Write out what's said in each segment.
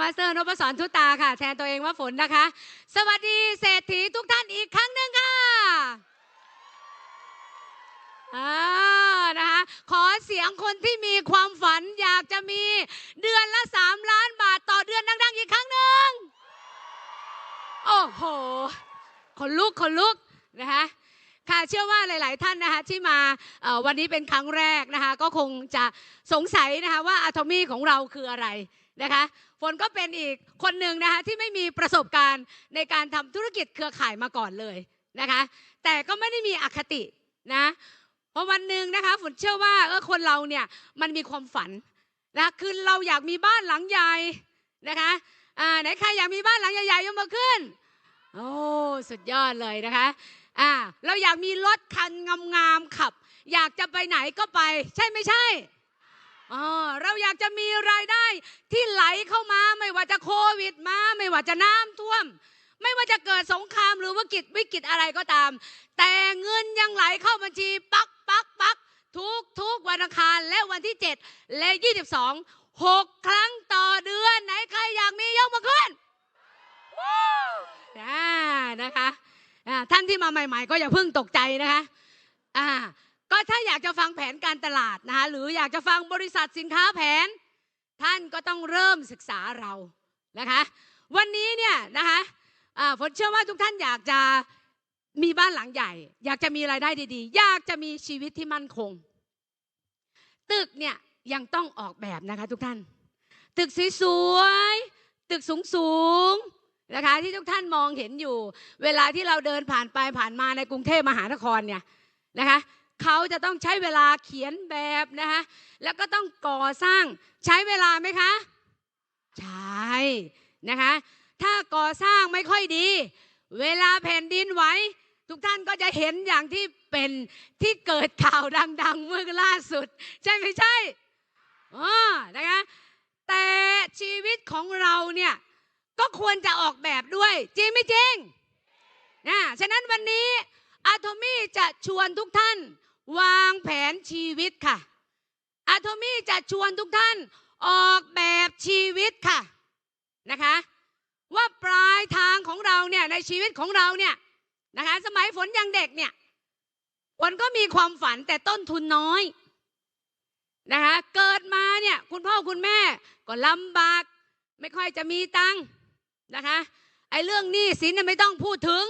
มาสเตอร์นพศรทุตาค่ะ แทนตัวเองว่าฝนนะคะ สวัสดีเศรษฐีทุกท่านอีกครั้งหนึ่งค่ะอ่านะคะขอเสียงคนที่มีความฝันอยากจะมีเดือนละ 3 ล้านบาทต่อเดือนดังๆอีกครั้งหนึ่งโอ้โหคนลุกคนลุกนะคะค่ะเชื่อว่าหลาย ๆ ท่านนะคะที่มาวันนี้เป็นครั้งแรกนะคะก็คงจะสงสัยนะคะว่าอะโทมี่ของเราคืออะไร นะคะฝนก็เป็นอีกคนหนึ่งนะคะที่ไม่มีประสบการณ์ในการทำธุรกิจเครือข่ายมาก่อนเลยนะคะ แต่ก็ไม่ได้มีอคตินะเพราะวันหนึ่งนะคะฝนเชื่อว่าเออคนเราเนี่ยมันมีความฝันนะคือเราอยากมีบ้านหลังใหญ่นะคะอ่าไหนใครอยากมีบ้านหลังใหญ่ๆยกมือขึ้นโอ้สุดยอดเลยนะคะอ่าเราอยากมีรถคันงามๆขับ อยากจะไปไหนก็ไป ใช่ไม่ใช่ เราอยากจะมีรายได้ที่ไหลเข้ามาไม่ว่าจะโควิดมาไม่ว่าจะน้ำท่วม ไม่ว่าจะเกิดสงครามหรือวิกฤตวิกฤตอะไรก็ตาม แต่เงินยังไหลเข้าบัญชีปักปักปักทุกทุกวันอังคารและวันที่ 7 และ 22 6 ครั้งต่อเดือนไหนใครอยากมียกมาขึ้นวู้อ่านะคะท่านที่มาใหม่ ๆ ก็อย่าเพิ่งตกใจนะคะอ่า ก็ถ้าอยากจะฟังแผนการตลาดนะคะหรืออยากจะฟังบริษัทสินค้าแผน ท่านก็ต้องเริ่มศึกษาเรานะคะ วันนี้เนี่ยนะคะอ่าฝนเชื่อว่าทุกท่านอยากจะมีบ้านหลังใหญ่ อยากจะมีรายได้ดีๆ อยากจะมีชีวิตที่มั่นคง ตึกเนี่ยยังต้องออกแบบนะคะทุกท่าน ตึกสวยๆตึกสูงๆนะคะที่ทุกท่านมองเห็นอยู่ เวลาที่เราเดินผ่านไปผ่านมาในกรุงเทพมหานครเนี่ยนะคะ เขาจะต้องใช้เวลาเขียนแบบนะคะแล้วก็ต้องก่อสร้างใช้เวลาไหมคะ ใช่นะคะ ถ้าก่อสร้างไม่ค่อยดี เวลาแผ่นดินไหวทุกท่านก็จะเห็นอย่างที่เป็นที่เกิดข่าวดัง ๆ เมื่อล่าสุด ใช่ไม่ใช่อ๋อนะคะแต่ชีวิตของเราเนี่ยก็ควรจะออกแบบด้วย จริงไม่จริงนะฉะนั้นวันนี้อาโทมี่จะชวนทุกท่านวางแผน ชีวิตค่ะอาโทมี่จะชวนทุกท่านออกแบบชีวิตค่ะนะคะ ว่าปลายทางของเราเนี่ยในชีวิตของเราเนี่ยนะคะสมัยฝนยังเด็กเนี่ยฝนก็มีความฝันแต่ต้นทุนน้อยนะคะเกิดมาเนี่ยคุณพ่อคุณแม่ก็ลำบาก ไม่ค่อยจะมีตังค์นะคะไอ้เรื่องหนี้สินไม่ต้องพูดถึง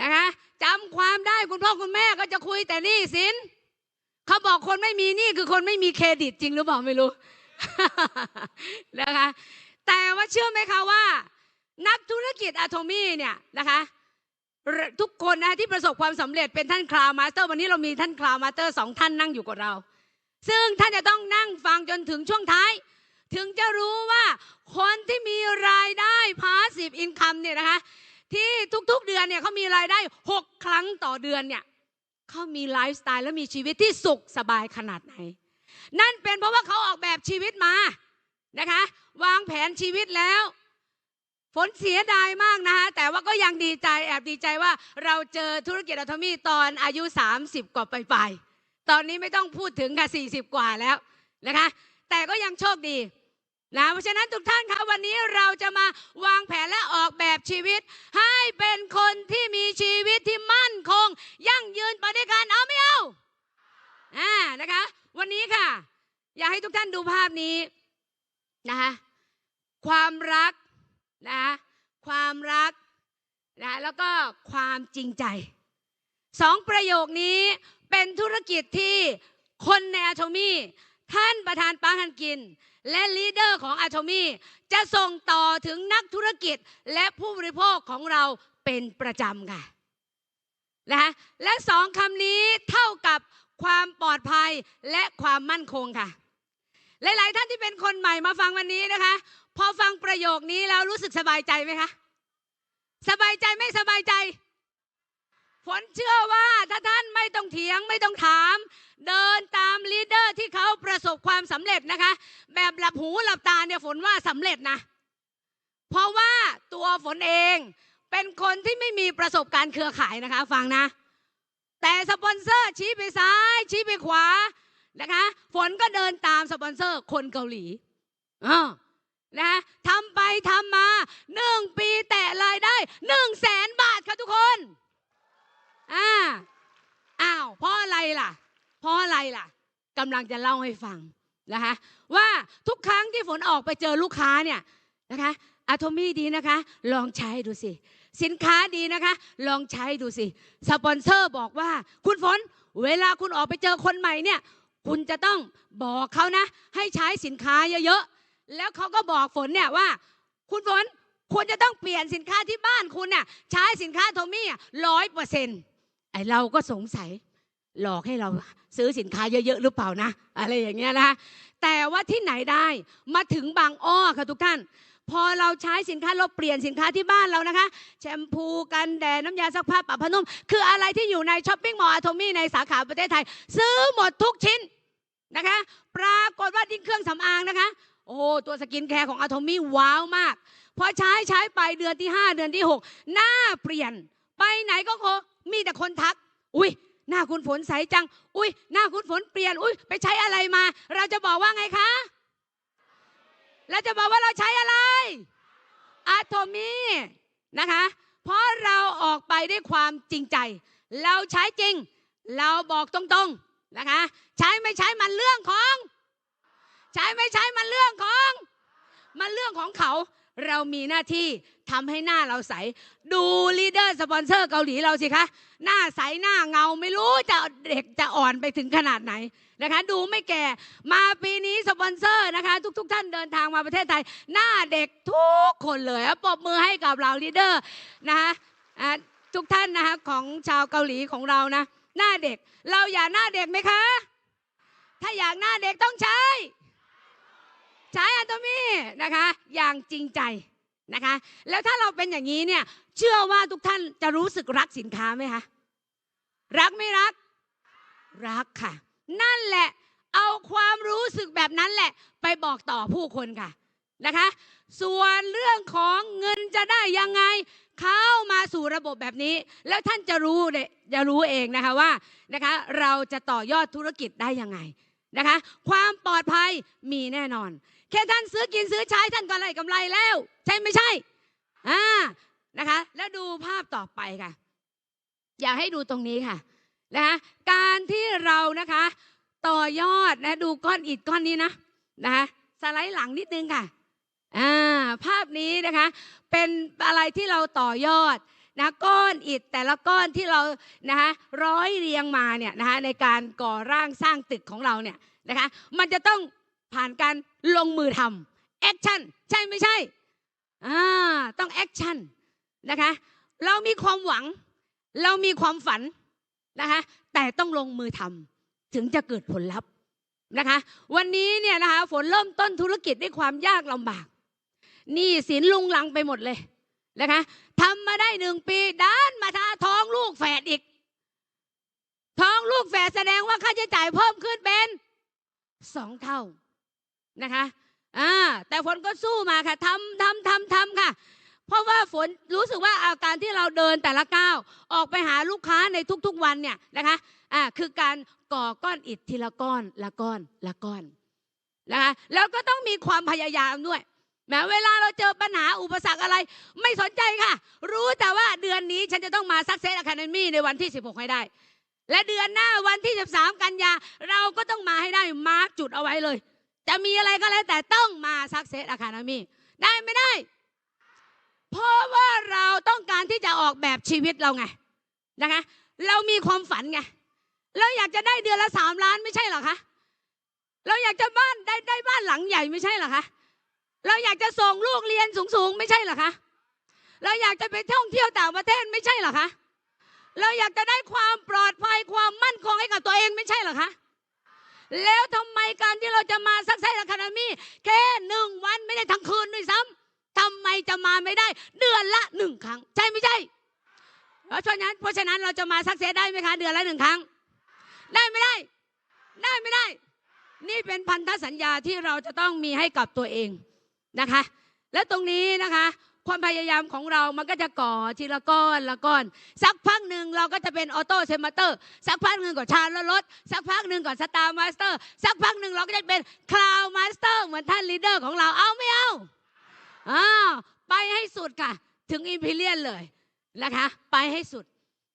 นะคะจำความได้คุณพ่อคุณแม่ก็จะคุยแต่หนี้สิน เขาบอกคนไม่มีหนี้คือคนไม่มีเครดิตจริงหรือเปล่าไม่รู้นะคะแต่ว่าเชื่อไหมคะว่า นักธุรกิจอะโทมี่เนี่ยนะคะทุกคนนะที่ประสบความสำเร็จเป็นท่านคลาวมาสเตอร์วันนี้เรามีท่านคลาวมาสเตอร์สองท่านนั่งอยู่กับเรา ซึ่งท่านจะต้องนั่งฟังจนถึงช่วงท้าย ถึงจะรู้ว่าคนที่มีรายได้พาสซีฟอินคัมเนี่ยนะคะที่ทุกๆเดือนเนี่ยเขามีรายได้ 6 ครั้งต่อเดือนเนี่ย เขามีไลฟ์สไตล์และมีชีวิตที่สุขสบายขนาดไหน นั่นเป็นเพราะว่าเขาออกแบบชีวิตมานะคะ วางแผนชีวิตแล้วฝนเสียดายมากนะคะแต่ว่าก็ยังดีใจแอบดีใจว่าเราเจอธุรกิจอัตมีตอนอายุ 30 กว่าไปๆตอนนี้ไม่ต้องพูดถึงค่ะ40 กว่าแล้วนะคะ แต่ก็ยังโชคดี นะเพราะฉะนั้นทุกท่านคะวันนี้เราจะมาวางแผนและออกแบบชีวิต ให้เป็นคนที่มีชีวิตที่มั่นคง ยั่งยืนไปด้วยกันเอาไม่เอาอ่านะคะ วันนี้ค่ะ อยากให้ทุกท่านดูภาพนี้นะคะความรักนะความรักนะแล้วก็ความจริงใจสองประโยคนี้เป็นธุรกิจที่คนในอะโทมี่ ท่านประธานปาฮันกิน และลีดเดอร์ของอะโทมี่จะส่งต่อถึงนักธุรกิจและผู้บริโภคของเราเป็นประจำค่ะนะคะและสองคำนี้เท่ากับความปลอดภัยและความมั่นคงค่ะ หลาย ๆ ท่านที่เป็นคนใหม่มาฟังวันนี้นะคะ พอฟังประโยคนี้แล้วรู้สึกสบายใจไหมคะ สบายใจไม่สบายใจ ฝนเชื่อว่าถ้าท่านไม่ต้องเถียงไม่ต้องถาม เดินตามลีดเดอร์ที่เขาประสบความสำเร็จนะคะ แบบหลับหูหลับตาเนี่ยฝนว่าสำเร็จนะ เพราะว่าตัวฝนเองเป็นคนที่ไม่มีประสบการณ์เครือข่ายนะคะ ฟังนะ แต่สปอนเซอร์ชี้ไปซ้าย ชี้ไปขวานะคะ ฝนก็เดินตามสปอนเซอร์คนเกาหลีอ่านะทำไปทำมาหนึ่งปีแต่รายได้หนึ่งแสนบาทค่ะทุกคน อ่าอ้าวเพราะอะไรล่ะ เพราะอะไรล่ะกำลังจะเล่าให้ฟังนะคะว่าทุกครั้งที่ฝนออกไปเจอลูกค้าเนี่ยนะคะอะโทมี่ดีนะคะ ลองใช้ดูสิ สินค้าดีนะคะ ลองใช้ดูสิ สปอนเซอร์บอกว่า คุณฝนเวลาคุณออกไปเจอคนใหม่เนี่ยคุณจะต้องบอกเขานะ ให้ใช้สินค้าเยอะๆ แล้วเขาก็บอกฝนเนี่ยว่า คุณฝนควรจะต้องเปลี่ยนสินค้าที่บ้านคุณเนี่ยใช้สินค้าโทมี่ร้อยเปอร์เซ็นต์ ไอเราก็สงสัยหลอกให้เราซื้อสินค้าเยอะๆหรือเปล่านะ อะไรอย่างเงี้ยนะคะแต่ว่าที่ไหนได้มาถึงบางอ้อค่ะทุกท่าน พอเราใช้สินค้าเราเปลี่ยนสินค้าที่บ้านเรานะคะ แชมพูกันแดดน้ำยาซักผ้าปะผ้านุ่มคืออะไรที่อยู่ในช้อปปิ้งมอลล์อะโทมี่ในสาขาประเทศไทย ซื้อหมดทุกชิ้นนะคะ ปรากฏว่าดิ้งเครื่องสำอางนะคะโอ้ตัวสกินแคร์ของอะโทมี่ว้าวมาก พอใช้ใช้ไปเดือนที่ 5 เดือนที่ 6 หน้าเปลี่ยนไปไหนก็โค มีแต่คนทัก อุ้ยหน้าคุณฝนใสจัง อุ้ยหน้าคุณฝนเปลี่ยน อุ้ยไปใช้อะไรมา เราจะบอกว่าไงคะเราจะบอกว่าเราใช้อะไรอะโทมีนะคะ เพราะเราออกไปด้วยความจริงใจ เราใช้จริง เราบอกตรงๆนะคะ ใช้ไม่ใช้มันเรื่องของ ใช้ไม่ใช้มันเรื่องของ มันเรื่องของเขา เรามีหน้าที่ทำให้หน้าเราใส ดูลีดเดอร์สปอนเซอร์เกาหลีเราสิคะ หน้าใสหน้าเงาไม่รู้จะเด็กจะอ่อนไปถึงขนาดไหนนะคะ ดูไม่แก่มาปีนี้สปอนเซอร์นะคะ ทุกๆท่านเดินทางมาประเทศไทย หน้าเด็กทุกคนเลยปรบมือให้กับเราลีดเดอร์นะคะอะทุกท่านนะคะของชาวเกาหลีของเรานะ หน้าเด็ก เราอยากหน้าเด็กไหมคะ ถ้าอยากหน้าเด็กต้องใช้ ใช้อะโตมี่นะคะ อย่างจริงใจนะคะ แล้วถ้าเราเป็นอย่างนี้เนี่ย เชื่อว่าทุกท่านจะรู้สึกรักสินค้าไหมคะ รักไม่รัก รักค่ะ นั่นแหละ เอาความรู้สึกแบบนั้นแหละ ไปบอกต่อผู้คนค่ะนะคะ ส่วนเรื่องของเงินจะได้ยังไง เข้ามาสู่ระบบแบบนี้ แล้วท่านจะรู้เนี่ยจะรู้เองนะคะว่านะคะ เราจะต่อยอดธุรกิจได้ยังไงนะคะ ความปลอดภัยมีแน่นอน ค่ท่านซื้อกินซื้อใช้ท่านก็ได้กำไรแล้ว ใช่ไม่ใช่อ่านะคะ แล้วดูภาพต่อไปค่ะ อยากให้ดูตรงนี้ค่ะนะคะการที่เรานะคะ ต่อยอดนะดูก้อนอิฐก้อนนี้นะนะคะสไลด์หลังนิดนึงค่ะอ่าภาพนี้นะคะ เป็นอะไรที่เราต่อยอดนะก้อนอิฐแต่ละก้อนที่เรานะคะร้อยเรียงมาเนี่ยนะคะในการก่อร่างสร้างตึกของเราเนี่ยนะคะ มันจะต้อง ผ่านการลงมือทำแอคชั่นใช่ไม่ใช่อ่าต้องแอคชั่นนะคะเรามีความหวัง เรามีความฝันนะคะแต่ต้องลงมือทำถึงจะเกิดผลลัพธ์นะคะวันนี้เนี่ยนะคะฝนเริ่มต้นธุรกิจด้วยความยากลำบากหนี้สินลุงลังไปหมดเลยนะคะทำมาได้หนึ่งปีด้านมาทาท้องลูกแฝดอีก ท้องลูกแฝดแสดงว่าค่าใช้จ่ายเพิ่มขึ้นเป็นสองเท่า นะคะอ่าแต่ฝนก็สู้มาค่ะทำทำทำทำค่ะ เพราะว่าฝนรู้สึกว่าอาการที่เราเดินแต่ละก้าวออกไปหาลูกค้าในทุกๆวันเนี่ยนะคะอ่าคือการก่อก้อนอิฐทีละก้อนละก้อนละก้อนนะคะแล้วก็ต้องมีความพยายามด้วยแม้เวลาเราเจอปัญหาอุปสรรคอะไร ไม่สนใจค่ะ รู้แต่ว่าเดือนนี้ฉันจะต้องมาซักเซสอะคาเดมี่ในวันที่ 16 ให้ได้ และเดือนหน้าวันที่ 13 กันยา เราก็ต้องมาให้ได้มาร์กจุดเอาไว้เลย จะมีอะไรก็แล้วแต่ต้องมาซักเซสอะคาเดมี่ได้ไม่ได้ เพราะว่าเราต้องการที่จะออกแบบชีวิตเราไงนะคะเรามีความฝันไงเราอยากจะได้เดือนละสามล้านไม่ใช่หรอคะเราอยากจะบ้านได้ได้บ้านหลังใหญ่ไม่ใช่หรอคะเราอยากจะส่งลูกเรียนสูงๆ ไม่ใช่หรอคะเราอยากจะไปท่องเที่ยวต่างประเทศไม่ใช่หรอคะเราอยากจะได้ความปลอดภัยความมั่นคงให้กับตัวเองไม่ใช่หรอคะ แล้วทำไมการที่เราจะมาซักไซส์อะคาเดมี่แค่หนึ่งวันไม่ได้ทั้งคืนด้วยซ้ำทำไมจะมาไม่ได้ เดือนละหนึ่งครั้ง ใช่ไม่ใช่เพราะฉะนั้นเพราะฉะนั้นเราจะมาซักเซสได้ไหมคะ เดือนละหนึ่งครั้ง ได้ไม่ได้ ได้ไม่ได้ นี่เป็นพันธสัญญาที่เราจะต้องมีให้กับตัวเองนะคะ และตรงนี้นะคะ ความพยายามของเรามันก็จะก่อทีละก้อนละก้อน สักพักหนึ่งเราก็จะเป็นออโต้เซมเตอร์ สักพักหนึ่งก็ชาร์ลรถสักพักหนึ่งก็สตาร์มาสเตอร์ สักพักหนึ่งเราก็จะเป็นคลาวมาสเตอร์เหมือนท่านลีดเดอร์ของเราเอาไม่เอาอ้าวไปให้สุดค่ะ ถึงอิมพีเรียนเลยนะคะ ไปให้สุด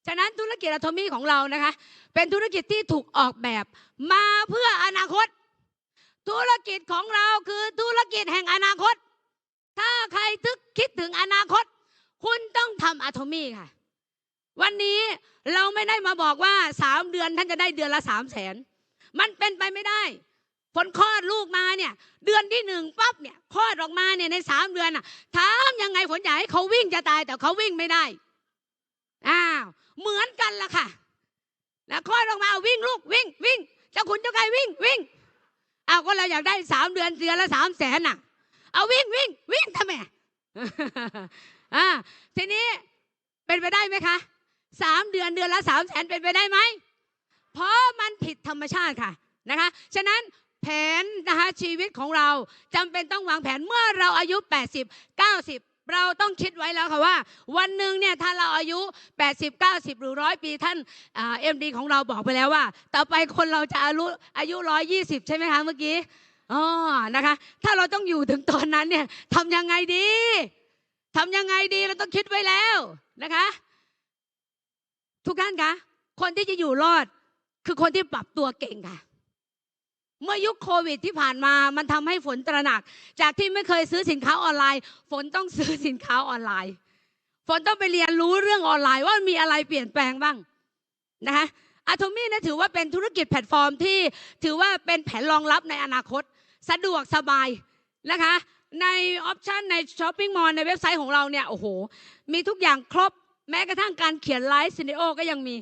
ฉะนั้นธุรกิจอะโทมี่ของเรานะคะ เป็นธุรกิจที่ถูกออกแบบมาเพื่ออนาคต ธุรกิจของเราคือธุรกิจแห่งอนาคต ถ้าใครทึกคิดถึงอนาคต คุณต้องทำอะโทมี่ค่ะ วันนี้เราไม่ได้มาบอกว่าสามเดือนท่านจะได้เดือนละสามแสนมันเป็นไปไม่ได้ผลคลอดลูกมาเนี่ย เดือนที่หนึ่งปั๊บเนี่ยคลอดออกมาเนี่ยในสามเดือนอะถามยังไงผลอยากให้เขาวิ่งจะตายแต่เขาวิ่งไม่ได้อ้าวเหมือนกันละค่ะแล้วคลอดออกมาวิ่งลูกวิ่งวิ่งเจ้าคุณเจ้าไก่วิ่งวิ่งเอาวก็เราอยากได้สามเดือนเดือนละสามแสนน่ะ เอาวิ่งวิ่งวิ่งทำไมอ่าทีนี้เป็นไปได้ไหมคะสามเดือนเดือนละสามแสนเป็นไปได้ไหมเพราะมันผิดธรรมชาติค่ะนะคะฉะนั้นแผนนะคะชีวิตของเราจำเป็นต้องวางแผนเมื่อเราอายุ 80 90 เราต้องคิดไว้แล้วค่ะว่า วันหนึ่งเนี่ยถ้าเราอายุ 80 90 หรือร้อยปีท่านเอ็มดีของเราบอกไปแล้วว่า ต่อไปคนเราจะอายุอายุ 120 ใช่ไหมคะเมื่อกี้ อ๋อนะคะ ถ้าเราต้องอยู่ถึงตอนนั้นเนี่ยทำยังไงดีทำยังไงดีเราต้องคิดไว้แล้วนะคะ ทุกท่านคะคนที่จะอยู่รอดคือคนที่ปรับตัวเก่งค่ะ เมื่อยุคโควิดที่ผ่านมามันทำให้ฝนตระหนัก จากที่ไม่เคยซื้อสินค้าออนไลน์ ฝนต้องซื้อสินค้าออนไลน์ ฝนต้องไปเรียนรู้เรื่องออนไลน์ว่ามีอะไรเปลี่ยนแปลงบ้างนะคะอะโทมี่นะถือว่าเป็นธุรกิจแพลตฟอร์มที่ถือว่าเป็นแผนรองรับในอนาคต สะดวกสบายนะคะ ในออปชันในช้อปปิ้งมอลล์ในเว็บไซต์ของเราเนี่ยโอ้โห มีทุกอย่างครบแม้กระทั่งการเขียนไลฟ์ซีนิโอก็ยังมี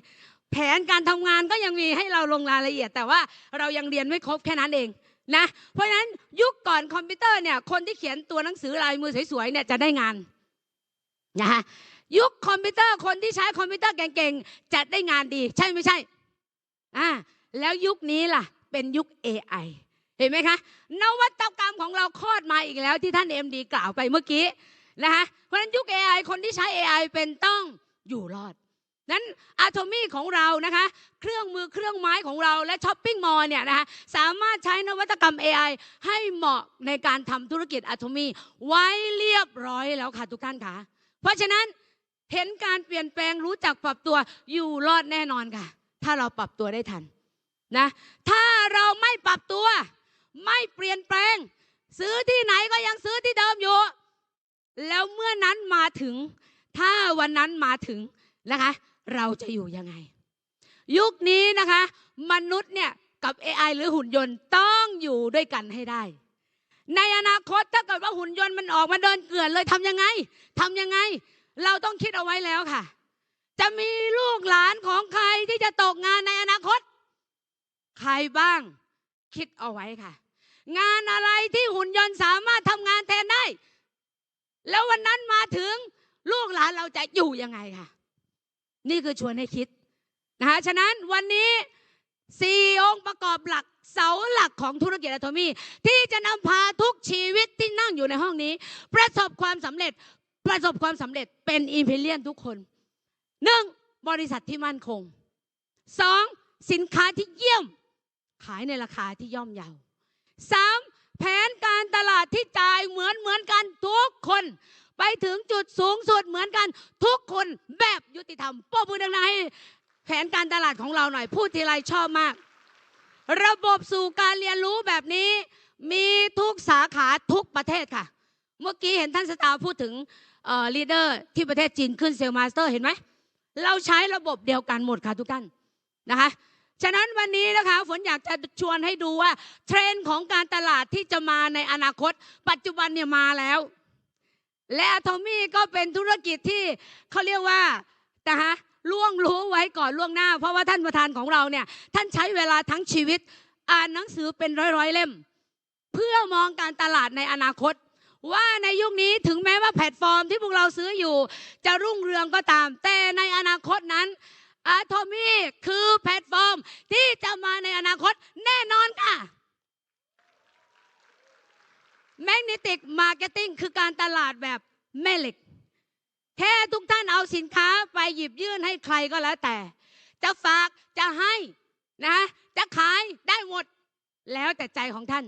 แผนการทำงานก็ยังมีให้เราลงรายละเอียด แต่ว่าเรายังเรียนไม่ครบแค่นั้นเองนะเพราะฉะนั้นยุคก่อนคอมพิวเตอร์เนี่ยคนที่เขียนตัวหนังสือลายมือสวยๆเนี่ยจะได้งานนะยุคคอมพิวเตอร์คนที่ใช้คอมพิวเตอร์เก่งๆจะได้งานดี ใช่ไม่ใช่อ่าแล้วยุคนี้ล่ะเป็นยุค AI เห็นไหมคะ นวัตกรรมของเราคลอดมาอีกแล้วที่ท่านเอ็มดีกล่าวไปเมื่อกี้นะคะเพราะฉะนั้นยุค AI คนที่ใช้ AI เป็นต้องอยู่รอดนั้นอะโทมี่ของเรานะคะ เครื่องมือเครื่องไม้ของเราและช้อปปิ้งมอลล์เนี่ยนะคะสามารถใช้นวัตกรรม AI ให้เหมาะในการทำธุรกิจอะโทมี่ไว้เรียบร้อยแล้วค่ะทุกท่านค่ะเพราะฉะนั้นเห็นการเปลี่ยนแปลงรู้จักปรับตัวอยู่รอดแน่นอนค่ะ ถ้าเราปรับตัวได้ทันนะถ้าเราไม่ปรับตัว ไม่เปลี่ยนแปลง ซื้อที่ไหนก็ยังซื้อที่เดิมอยู่ แล้วเมื่อนั้นมาถึง ถ้าวันนั้นมาถึงนะคะ เราจะอยู่ยังไง ยุคนี้นะคะ มนุษย์เนี่ยกับ AI หรือหุ่นยนต์ต้องอยู่ด้วยกันให้ได้ ในอนาคตถ้าเกิดว่าหุ่นยนต์มันออกมาเดินเกลื่อนเลยทำยังไงทำยังไง เราต้องคิดเอาไว้แล้วค่ะ จะมีลูกหลานของใครที่จะตกงานในอนาคต ใครบ้าง คิดเอาไว้ค่ะ งานอะไรที่หุ่นยนต์สามารถทำงานแทนได้ แล้ววันนั้นมาถึงลูกหลานเราจะอยู่ยังไงค่ะ นี่คือชวนให้คิดนะคะฉะนั้นวันนี้สี่องค์ประกอบหลักเสาหลักของธุรกิจอะโทมี่ ที่จะนำพาทุกชีวิตที่นั่งอยู่ในห้องนี้ ประสบความสำเร็จประสบความสำเร็จเป็นอิมพีเรียนทุกคนหนึ่งบริษัทที่มั่นคงสองสินค้าที่เยี่ยม ขายในราคาที่ย่อมเยาสามแผนการตลาดที่จ่ายเหมือนเหมือนกันทุกคน ไปถึงจุดสูงสุดเหมือนกันทุกคนแบบยุติธรรมปรบมือดังๆให้แผนการตลาดของเราหน่อย พูดทีไรชอบมาก ระบบสู่การเรียนรู้แบบนี้มีทุกสาขาทุกประเทศค่ะ เมื่อกี้เห็นท่านสตาร์พูดถึงลีดเดอร์ที่ประเทศจีนขึ้นเซลมาสเตอร์เห็นไหมเราใช้ระบบเดียวกันหมดค่ะทุกท่านนะคะ ฉะนั้นวันนี้นะคะฝนอยากจะชวนให้ดูว่า เทรนด์ของการตลาดที่จะมาในอนาคต ปัจจุบันเนี่ยมาแล้ว และอะโทมี่ก็เป็นธุรกิจที่เขาเรียกว่านะคะล่วงรู้ไว้ก่อนล่วงหน้า เพราะว่าท่านประธานของเราเนี่ยท่านใช้เวลาทั้งชีวิต อ่านหนังสือเป็นร้อยๆเล่ม เพื่อมองการตลาดในอนาคต ว่าในยุคนี้ถึงแม้ว่าแพลตฟอร์มที่พวกเราซื้ออยู่ จะรุ่งเรืองก็ตาม แต่ในอนาคตนั้น อะโทมี่คือแพลตฟอร์มที่จะมาในอนาคตแน่นอนค่ะแมกเนติกมาร์เก็ตติ้งคือการตลาดแบบแม่เหล็ก แค่ทุกท่านเอาสินค้าไปหยิบยื่นให้ใครก็แล้วแต่ จะฝากจะให้นะจะขายได้หมดแล้วแต่ใจของท่าน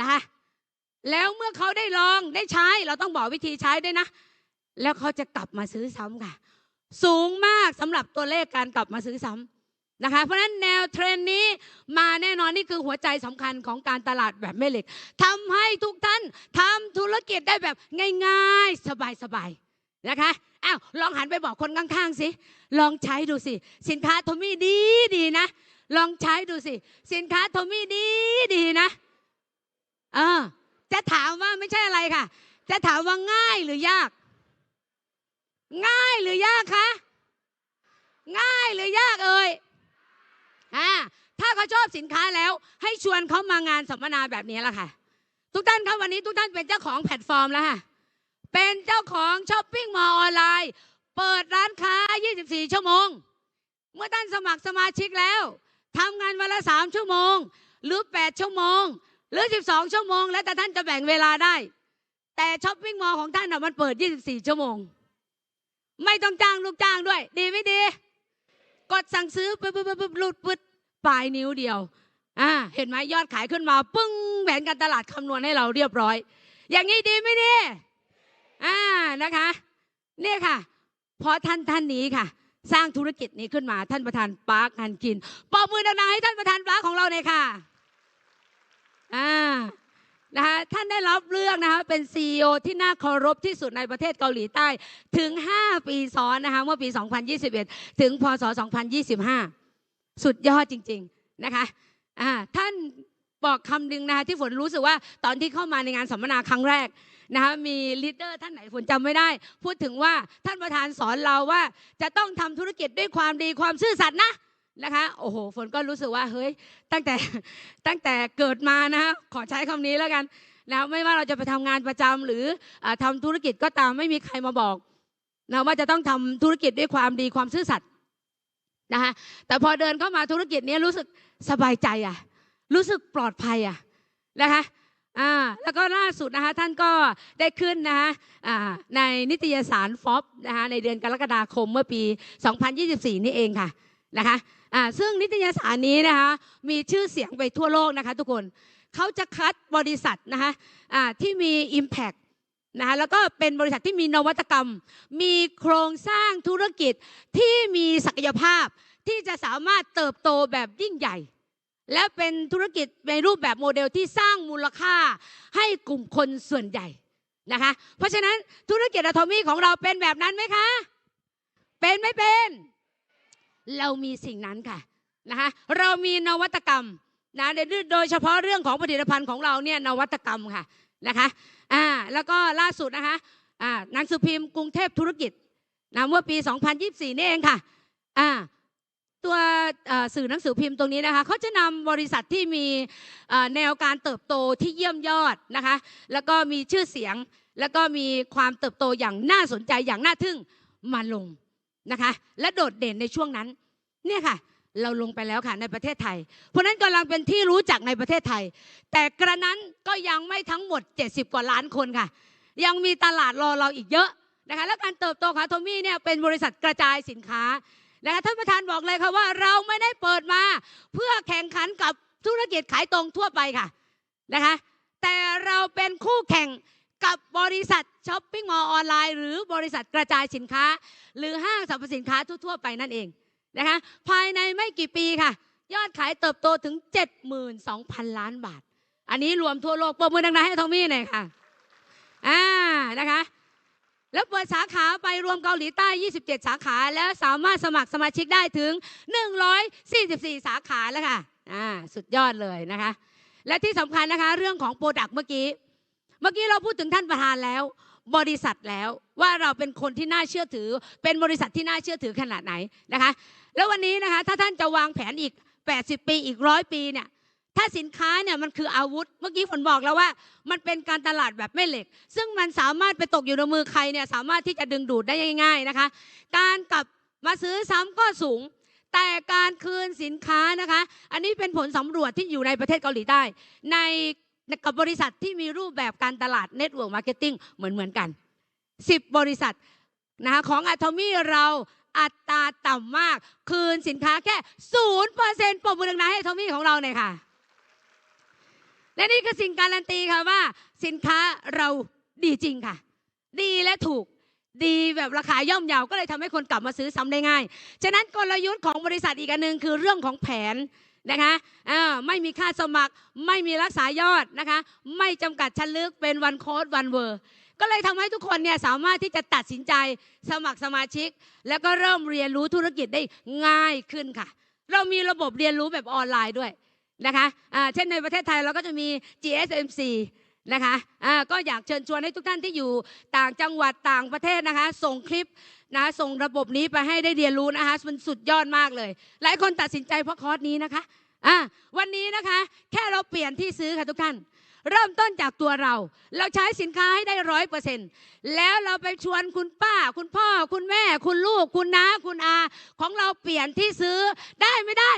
นะคะแล้วเมื่อเขาได้ลองได้ใช้เราต้องบอกวิธีใช้ด้วยนะ แล้วเขาจะกลับมาซื้อซ้ำค่ะ สูงมากสำหรับตัวเลขการกลับมาซื้อซ้ำนะคะ เพราะฉะนั้นแนวเทรนนี้มาแน่นอนนี่คือหัวใจสำคัญของการตลาดแบบแม่เหล็กทำให้ทุกท่านทำธุรกิจได้แบบง่ายๆ สบายๆนะคะอ้าวลองหันไปบอกคนข้างๆสิลองใช้ดูสิ สินค้าโทมี่ดีดีนะ ลองใช้ดูสิ สินค้าโทมี่ดีดีนะเออจะถามว่าไม่ใช่อะไรค่ะ จะถามว่าง่ายหรือยาก ง่ายหรือยากคะ ง่ายหรือยากเอ่ยอ่าถ้าเขาชอบสินค้าแล้วให้ชวนเขามางานสัมมนาแบบนี้ละค่ะ ทุกท่านครับวันนี้ทุกท่านเป็นเจ้าของแพลตฟอร์มแล้วค่ะ เป็นเจ้าของช้อปปิ้งมอลล์ออนไลน์ เปิดร้านค้า 24 ชั่วโมง เมื่อท่านสมัครสมาชิกแล้วทำงานวันละ 3 ชั่วโมง หรือ 8 ชั่วโมง หรือ 12 ชั่วโมง แล้วแต่ท่านจะแบ่งเวลาได้ แต่ช้อปปิ้งมอลล์ของท่านน่ะมันเปิด 24 ชั่วโมง ไม่ต้องจ้างลูกจ้างด้วย ดีไม่ดี กดสั่งซื้อปึ๊บปึ๊บปึ๊บหลุดปึ๊ดปลายนิ้วเดียวอ่าเห็นไหมยอดขายขึ้นมา ปึ้งแผนการตลาดคำนวณให้เราเรียบร้อย อย่างนี้ดีไม่ดีอ่านะคะเนี่ยค่ะเพราะท่านท่านนี้ค่ะ สร้างธุรกิจนี้ขึ้นมาท่านประธานปาร์คงานกินปรบมือดังๆให้ท่านประธานปาร์คของเราเลยค่ะอ่า นะคะท่านได้รับเลือกนะคะเป็น CEO ที่น่าเคารพที่สุดในประเทศเกาหลีใต้ถึง 5 ปีซ้อนนะคะเมื่อปี 2021 ถึงพศ 2025 สุดยอดจริงๆนะคะอ่าท่านบอกคำหนึ่งนะคะที่ฝนรู้สึกว่าตอนที่เข้ามาในงานสัมมนาครั้งแรกนะคะมีลีดเดอร์ท่านไหนฝนจำไม่ได้ พูดถึงว่าท่านประธานสอนเราว่าจะต้องทำธุรกิจด้วยความดีความซื่อสัตย์นะ นะคะโอ้โหฝนก็รู้สึกว่าเฮ้ยตั้งแต่ตั้งแต่เกิดมานะคะขอใช้คำนี้แล้วกันนะไม่ว่าเราจะไปทำงานประจำหรืออาทำธุรกิจก็ตามไม่มีใครมาบอกนะว่าจะต้องทำธุรกิจด้วยความดีความซื่อสัตย์นะคะแต่พอเดินเข้ามาธุรกิจนี้รู้สึกสบายใจอะรู้สึกปลอดภัยอะนะคะอ่าแล้วก็ล่าสุดนะคะท่านก็ได้ขึ้นนะคะอ่าในนิตยสารฟอบนะคะในเดือนกรกฎาคมเมื่อปี 2024 นี่เองค่ะนะคะ อ่าซึ่งนิตยสารนี้นะคะมีชื่อเสียงไปทั่วโลกนะคะทุกคนเขาจะคัดบริษัทนะคะอ่าที่มี Impact นะคะแล้วก็เป็นบริษัทที่มีนวัตกรรม มีโครงสร้างธุรกิจที่มีศักยภาพที่จะสามารถเติบโตแบบยิ่งใหญ่ และเป็นธุรกิจในรูปแบบโมเดลที่สร้างมูลค่าให้กลุ่มคนส่วนใหญ่นะคะเพราะฉะนั้นธุรกิจอะโทมี่ของเราเป็นแบบนั้นไหมคะ เป็นไม่เป็น เรามีสิ่งนั้นค่ะนะคะเรามีนวัตกรรมนะในโดยเฉพาะเรื่องของผลิตภัณฑ์ของเราเนี่ยนวัตกรรมค่ะนะคะอ่าแล้วก็ล่าสุดนะคะอ่าหนังสือพิมพ์กรุงเทพธุรกิจนะเมื่อปี 2024 นี่เองค่ะอ่าตัวสื่อหนังสือพิมพ์ตรงนี้นะคะเขาจะนำบริษัทที่มีแนวการเติบโตที่เยี่ยมยอดนะคะ แล้วก็มีชื่อเสียง แล้วก็มีความเติบโตอย่างน่าสนใจอย่างน่าทึ่งมาลง นะคะ และโดดเด่นในช่วงนั้น เนี่ยค่ะ เราลงไปแล้วค่ะในประเทศไทย เพราะนั้นกำลังเป็นที่รู้จักในประเทศไทย แต่กระนั้นก็ยังไม่ทั้งหมด 70 กว่าล้านคนค่ะ ยังมีตลาดรอเราอีกเยอะนะคะ และการเติบโตของโทมี่เนี่ยเป็นบริษัทกระจายสินค้านะคะท่านประธานบอกเลยค่ะว่าเราไม่ได้เปิดมาเพื่อแข่งขันกับธุรกิจขายตรงทั่วไปค่ะนะคะ แต่เราเป็นคู่แข่ง กับบริษัทช้อปปิ้งมอลออนไลน์ หรือบริษัทกระจายสินค้า หรือห้างสรรพสินค้าทั่วๆไปนั่นเองนะคะภายในไม่กี่ปีค่ะ ยอดขายเติบโตถึง 72,000 ล้านบาท อันนี้รวมทั่วโลกปรบมือดังๆให้ทอมมี่หน่อยค่ะอ่านะคะแล้วเปิดสาขาไปรวมเกาหลีใต้ 27 สาขาแล้วสามารถสมัครสมาชิกได้ถึง 144 สาขาแล้วค่ะอ่าสุดยอดเลยนะคะ และที่สำคัญนะคะเรื่องของโปรดักต์เมื่อกี้ เมื่อกี้เราพูดถึงท่านประธานแล้ว บริษัทแล้วว่าเราเป็นคนที่น่าเชื่อถือ เป็นบริษัทที่น่าเชื่อถือขนาดไหนนะคะ แล้ววันนี้นะคะถ้าท่านจะวางแผนอีก 80 ปีอีกร้อยปีเนี่ยถ้าสินค้าเนี่ยมันคืออาวุธ เมื่อกี้ฝนบอกแล้วว่า มันเป็นการตลาดแบบแม่เหล็ก ซึ่งมันสามารถไปตกอยู่ในมือใครเนี่ยสามารถที่จะดึงดูดได้ง่าย ๆนะคะ การกลับมาซื้อซ้ำก็สูง แต่การคืนสินค้านะคะ อันนี้เป็นผลสำรวจที่อยู่ในประเทศเกาหลีใต้ใน กับบริษัทที่มีรูปแบบการตลาดเน็ตเวิร์กมาร์เก็ตติ้งเหมือนเหมือนๆกัน 10 บริษัทนะคะของอะ t อมี่เราอัตราต่ำมาก คืนสินค้าแค่ศูนย์เปอร์เซ็นต์ปรบมือดังๆให้อะ t อมี่ของเราหน่อยค่ะ และนี่คือสิ่งการันตีค่ะว่า สินค้าเราดีจริงค่ะ ดีและถูกดีแบบราคาย่อมเยาก็เลยทำให้คนกลับมาซื้อซ้ำได้ง่าย ฉะนั้นกลยุทธ์ของบริษัทอีกอันหนึ่งคือเรื่องของแผน นะคะอ่าไม่มีค่าสมัคร ไม่มีรักษายอดนะคะ ไม่จำกัดชั้นลึกเป็นวันโค้ดวันเวอร์ก็เลยทำให้ทุกคนเนี่ยสามารถที่จะตัดสินใจสมัครสมาชิก แล้วก็เริ่มเรียนรู้ธุรกิจได้ง่ายขึ้นค่ะ เรามีระบบเรียนรู้แบบออนไลน์ด้วยนะคะอ่าเช่นในประเทศไทยเราก็จะมี GSMC นะคะอ่าก็อยากเชิญชวนให้ทุกท่านที่อยู่ต่างจังหวัดต่างประเทศนะคะ ส่งคลิปนะส่งระบบนี้ไปให้ได้เรียนรู้นะคะมันสุดยอดมากเลย หลายคนตัดสินใจเพราะคอร์สนี้นะคะอ่าวันนี้นะคะ แค่เราเปลี่ยนที่ซื้อค่ะทุกท่านเริ่มต้นจากตัวเรา เราใช้สินค้าให้ได้ร้อยเปอร์เซ็นต์แล้วเราไปชวนคุณป้า คุณพ่อ คุณแม่ คุณลูก คุณน้า คุณอา ของเราเปลี่ยนที่ซื้อได้ไม่ได้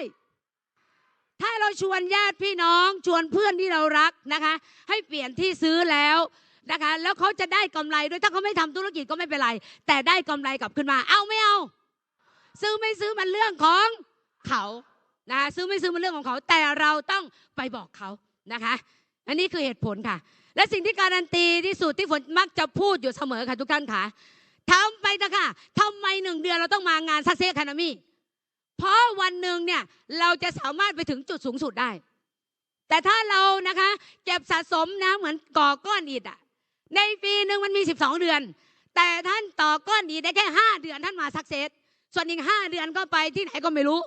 ถ้าเราชวนญาติพี่น้องชวนเพื่อนที่เรารักนะคะ ให้เปลี่ยนที่ซื้อแล้วนะคะ แล้วเขาจะได้กำไรด้วยถ้าเขาไม่ทำธุรกิจก็ไม่เป็นไร แต่ได้กำไรกลับขึ้นมา เอาไม่เอา ซื้อไม่ซื้อมันเรื่องของเขานะซื้อไม่ซื้อมันเรื่องของเขา แต่เราต้องไปบอกเขานะคะ อันนี้คือเหตุผลค่ะ และสิ่งที่การันตีที่สุดที่ฝนมักจะพูดอยู่เสมอค่ะทุกท่านค่ะทำไปนะค่ะทำไมหนึ่งเดือนเราต้องมางานซัเซคานามี เพราะวันหนึ่งเนี่ยเราจะสามารถไปถึงจุดสูงสุดได้ แต่ถ้าเรานะคะเก็บสะสมนะเหมือนก่อก้อนอิฐอะในปีหนึ่งมันมี 12 เดือน แต่ท่านต่อก้อนอิฐได้แค่ 5 เดือนท่านมาสักเซสส่วนอีก 5 เดือนก็ไปที่ไหนก็ไม่รู้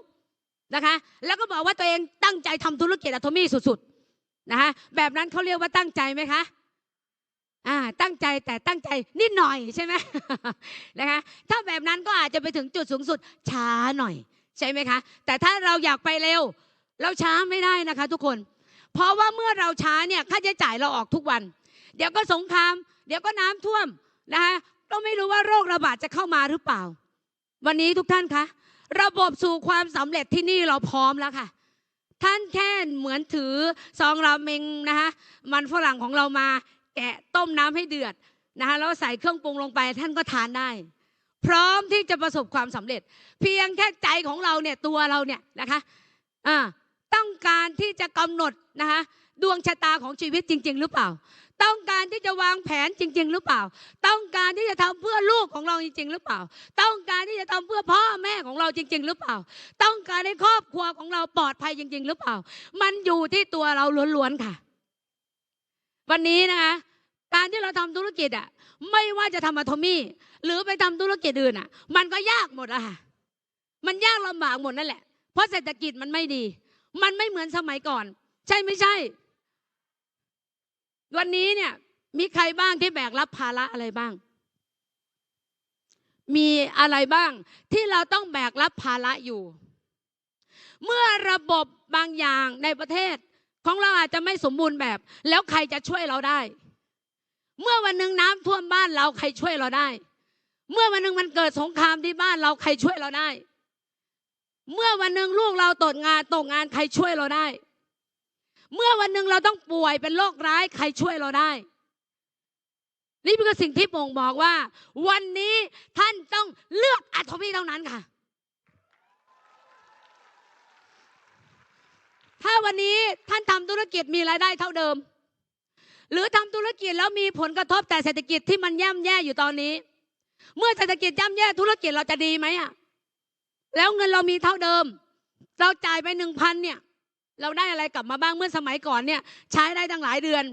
นะคะ แล้วก็บอกว่าตัวเองตั้งใจทำธุรกิจอะโทมี่สุดๆนะคะแบบนั้นเขาเรียกว่าตั้งใจไหมคะอ่าตั้งใจแต่ตั้งใจนิดหน่อยใช่ไหมนะคะถ้าแบบนั้นก็อาจจะไปถึงจุดสูงสุดช้าหน่อย ใช่ไหมคะ แต่ถ้าเราอยากไปเร็ว เราช้าไม่ได้นะคะ ทุกคน เพราะว่าเมื่อเราช้าเนี่ยค่าใช้จ่ายเราออกทุกวัน เดี๋ยวก็สงคราม เดี๋ยวก็น้ำท่วมนะคะก็ไม่รู้ว่าโรคระบาดจะเข้ามาหรือเปล่า วันนี้ทุกท่านคะระบบสู่ความสำเร็จที่นี่เราพร้อมแล้วค่ะ ท่านแค่เหมือนถือซองราเมงนะคะมันฝรั่งของเรามาแกะต้มน้ำให้เดือดนะคะแล้วใส่เครื่องปรุงลงไปท่านก็ทานได้ พร้อมที่จะประสบความสำเร็จ เพียงแค่ใจของเราเนี่ยตัวเราเนี่ยนะคะอ่าต้องการที่จะกำหนดนะคะดวงชะตาของชีวิตจริง ๆ หรือเปล่า ต้องการที่จะวางแผนจริง ๆ หรือเปล่า ต้องการที่จะทำเพื่อลูกของเราจริง ๆ หรือเปล่า ต้องการที่จะทำเพื่อพ่อแม่ของเราจริง ๆ หรือเปล่า ต้องการให้ครอบครัวของเราปลอดภัยจริง ๆ หรือเปล่า มันอยู่ที่ตัวเราล้วนๆค่ะ วันนี้นะคะ การที่เราทำธุรกิจอะไม่ว่าจะทำอะโทมี่หรือไปทำธุรกิจอื่นอะ มันก็ยากหมดอะค่ะมันยากลำบากหมดนั่นแหละ เพราะเศรษฐกิจมันไม่ดี มันไม่เหมือนสมัยก่อน ใช่ไม่ใช่ วันนี้เนี่ย มีใครบ้างที่แบกรับภาระอะไรบ้าง มีอะไรบ้างที่เราต้องแบกรับภาระอยู่ เมื่อระบบบางอย่างในประเทศ ของเราอาจจะไม่สมบูรณ์แบบ แล้วใครจะช่วยเราได้ เมื่อวันหนึ่งน้ำท่วมบ้านเราใครช่วยเราได้ เมื่อวันหนึ่งมันเกิดสงครามที่บ้านเราใครช่วยเราได้ เมื่อวันหนึ่งลูกเราตกงานตกงานใครช่วยเราได้ เมื่อวันหนึ่งเราต้องป่วยเป็นโรคร้ายใครช่วยเราได้ นี่เป็นสิ่งที่บ่งบอกว่า วันนี้ท่านต้องเลือกอัตพีเท่านั้นค่ะ ถ้าวันนี้ท่านทำธุรกิจมีรายได้เท่าเดิม หรือทำธุรกิจแล้วมีผลกระทบแต่เศรษฐกิจที่มันย่ำแย่อยู่ตอนนี้ เมื่อเศรษฐกิจย่ำแย่ธุรกิจเราจะดีไหมอะแล้วเงินเรามีเท่าเดิม เราจ่ายไปหนึ่งพันเนี่ย เราได้อะไรกลับมาบ้างเมื่อสมัยก่อนเนี่ย ใช้ได้ตั้งหลายเดือน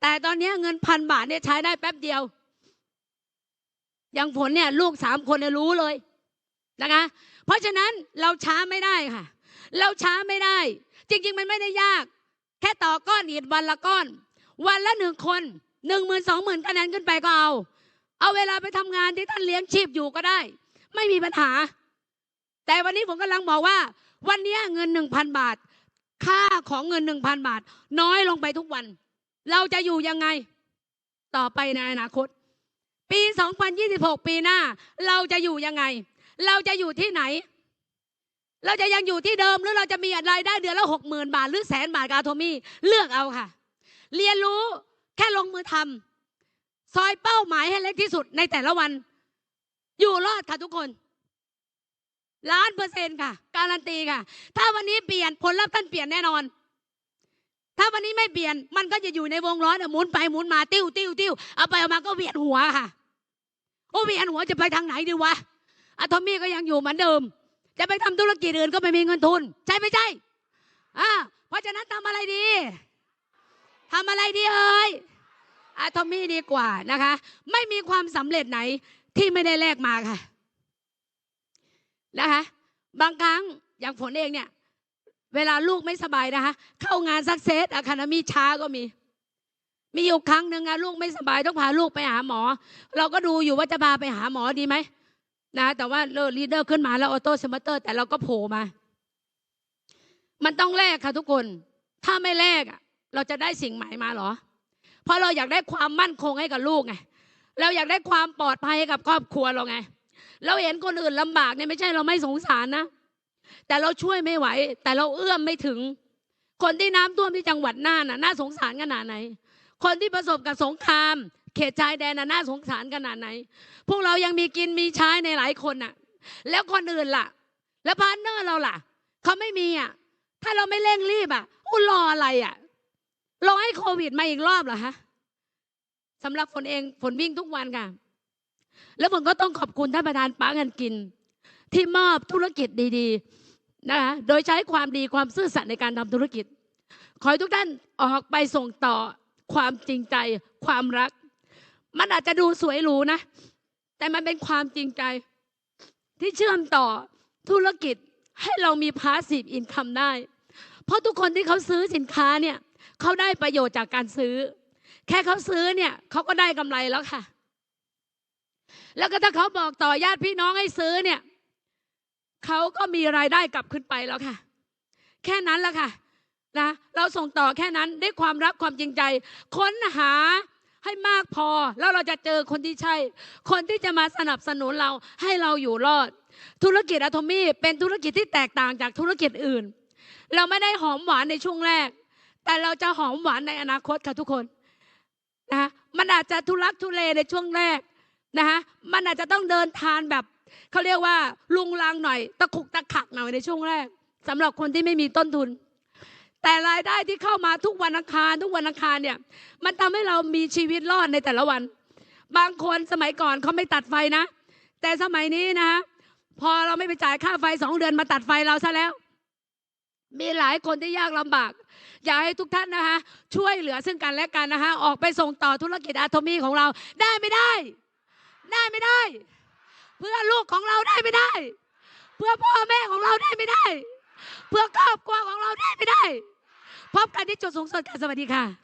แต่ตอนนี้เงินพันบาทเนี่ยใช้ได้แป๊บเดียว อย่างผลเนี่ยลูกสามคนเนี่ยรู้เลยนะคะ เพราะฉะนั้นเราช้าไม่ได้ค่ะ เราช้าไม่ได้ จริง ๆ มันไม่ได้ยาก แค่ต่อก้อนอิฐวันละก้อน วันละหนึ่งคนหนึ่งหมื่นสองหมื่นคะแนนขึ้นไปก็เอา เอาเวลาไปทำงานที่ท่านเลี้ยงชีพอยู่ก็ได้ ไม่มีปัญหา แต่วันนี้ผมกำลังบอกว่า วันนี้เงินหนึ่งพันบาท ค่าของเงินหนึ่งพันบาท น้อยลงไปทุกวัน เราจะอยู่ยังไง ต่อไปในอนาคต ปี 2026 ปีหน้า เราจะอยู่ยังไง เราจะอยู่ที่ไหน เราจะยังอยู่ที่เดิมหรือเราจะมีรายได้เดือนละหกหมื่นบาท หรือแสนบาทกาโทมี่เลือกเอาค่ะ เรียนรู้แค่ลงมือทำซอยเป้าหมายให้เล็กที่สุดในแต่ละวัน อยู่รอดค่ะทุกคนล้านเปอร์เซ็นต์ค่ะ การันตีค่ะ ถ้าวันนี้เปลี่ยนผลลัพธ์ท่านเปลี่ยนแน่นอน ถ้าวันนี้ไม่เปลี่ยนมันก็จะอยู่ในวงล้อเนี่ยหมุนไปหมุนมาติ้วติ้วติ้วเอาไปเอามาก็เวียนหัวค่ะโอ้เวียนหัวจะไปทางไหนดีวะอะทอมมี่ก็ยังอยู่เหมือนเดิม จะไปทำธุรกิจอื่นก็ไม่มีเงินทุน ใช่ไม่ใช่อ่าเพราะฉะนั้นทำอะไรดี ทำอะไรดีเอ่ยอะทอมมี่ดีกว่านะคะ ไม่มีความสำเร็จไหนที่ไม่ได้แลกมาค่ะนะคะ บางครั้งอย่างฝนเองเนี่ย เวลาลูกไม่สบายนะคะ เข้างานซักเซสอะคาเดมีช้าก็มี มีอยู่ครั้งหนึ่งอะลูกไม่สบายต้องพาลูกไปหาหมอ เราก็ดูอยู่ว่าจะพาไปหาหมอดีไหมนะแต่ว่าเลลีดเดอร์ขึ้นมาแล้วออโต้สมัตเตอร์ แต่เราก็โผล่มา มันต้องแลกค่ะทุกคน ถ้าไม่แลกอะ เราจะได้สิ่งใหม่มาเหรอ เพราะเราอยากได้ความมั่นคงให้กับลูกไง เราอยากได้ความปลอดภัยให้กับครอบครัวเราไง เราเห็นคนอื่นลำบากเนี่ยไม่ใช่เราไม่สงสารนะ แต่เราช่วยไม่ไหว แต่เราเอื้อมไม่ถึง คนที่น้ำท่วมที่จังหวัดน่านน่ะน่าสงสารขนาดไหน คนที่ประสบกับสงคราม เขตชายแดนน่ะน่าสงสารขนาดไหน พวกเรายังมีกินมีใช้ในหลายคนน่ะ แล้วคนอื่นล่ะ แล้วพาร์ทเนอร์เราล่ะ เขาไม่มีอะ ถ้าเราไม่เร่งรีบอะอุยรออะไรอะ รอให้โควิดมาอีกรอบเหรอฮะสำหรับฝนเองฝนวิ่งทุกวันค่ะ แล้วฝนก็ต้องขอบคุณท่านประธานป้าเงินกิน ที่มอบธุรกิจดีๆนะคะโดยใช้ความดีความซื่อสัตย์ในการทำธุรกิจ ขอให้ทุกท่านออกไปส่งต่อความจริงใจความรัก มันอาจจะดูสวยหรูนะ แต่มันเป็นความจริงใจ ที่เชื่อมต่อธุรกิจให้เรามีพาสซีฟอินคัมได้ เพราะทุกคนที่เขาซื้อสินค้าเนี่ย เขาได้ประโยชน์จากการซื้อ แค่เขาซื้อเนี่ยเขาก็ได้กำไรแล้วค่ะ แล้วก็ถ้าเขาบอกต่อญาติพี่น้องให้ซื้อเนี่ยเขาก็มีรายได้กลับขึ้นไปแล้วค่ะ แค่นั้นแหละค่ะนะเราส่งต่อแค่นั้นด้วยความรักความจริงใจ ค้นหาให้มากพอ แล้วเราจะเจอคนที่ใช่ คนที่จะมาสนับสนุนเราให้เราอยู่รอด ธุรกิจอะโทมี่เป็นธุรกิจที่แตกต่างจากธุรกิจอื่น เราไม่ได้หอมหวานในช่วงแรก แต่เราจะหอมหวานในอนาคตค่ะทุกคนนะคะมันอาจจะทุลักทุเลในช่วงแรกนะคะมันอาจจะต้องเดินทางแบบเขาเรียกว่าลุงลังหน่อย ตะขุกตะขักหน่อยในช่วงแรกสำหรับคนที่ไม่มีต้นทุน แต่รายได้ที่เข้ามาทุกวันอังคาร ทุกวันอังคารเนี่ยมันทำให้เรามีชีวิตรอดในแต่ละวัน บางคนสมัยก่อนเขาไม่ตัดไฟนะ แต่สมัยนี้นะพอเราไม่ไปจ่ายค่าไฟสองเดือนมาตัดไฟเราซะแล้ว มีหลายคนที่ยากลำบาก อยากให้ทุกท่านนะคะช่วยเหลือซึ่งกันและกันนะคะออกไปส่งต่อธุรกิจอะโทมีของเราได้ไม่ได้ ได้ไม่ได้ เพื่อลูกของเราได้ไม่ได้ เพื่อพ่อแม่ของเราได้ไม่ได้ เพื่อครอบครัวของเราได้ไม่ได้ พบกันที่จุดสูงสุดค่ะสวัสดีค่ะ